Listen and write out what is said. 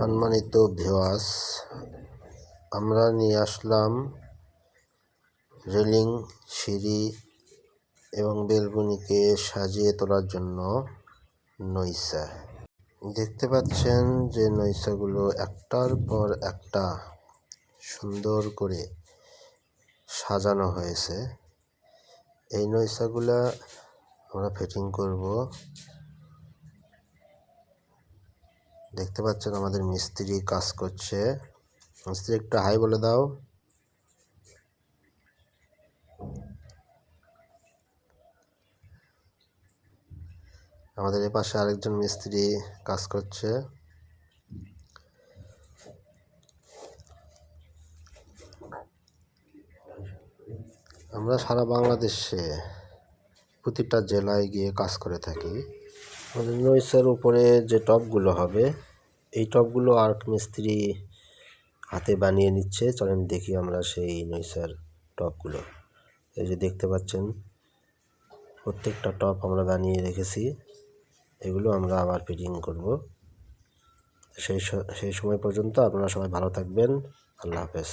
সম্মানিত ভিওয়াস আমরা নিয়ে আসলাম রেলিং, সিঁড়ি এবং বেলকনিকে সাজিয়ে তোলার জন্য নইসা দেখতে পাচ্ছেন যে নইসাগুলো একটার পর একটা সুন্দর করে সাজানো হয়েছে। এই নইসাগুলা আমরা ফিটিং করব। দেখতে পাচ্ছেন আমাদের মিস্ত্রি কাজ করছে। মিস্ত্রি একটু হাই বলে দাও। আমাদের এপাশে আরেকজন মিস্ত্রি কাজ করছে। আমরা সারা বাংলাদেশে প্রতিটা জেলায় গিয়ে কাজ করে থাকি। আমাদের নইসের উপরে যে টপগুলো হবে এই টপগুলো আর্ট মিস্ত্রি হাতে বানিয়ে নিচ্ছে। চলেন দেখি আমরা সেই নৈসার টপগুলো। এই যে দেখতে পাচ্ছেন, প্রত্যেকটা টপ আমরা বানিয়ে রেখেছি। এগুলো আমরা আবার ফিটিং করব। সেই সেই সময় পর্যন্ত আপনারা সবাই ভালো থাকবেন। আল্লাহ হাফেজ।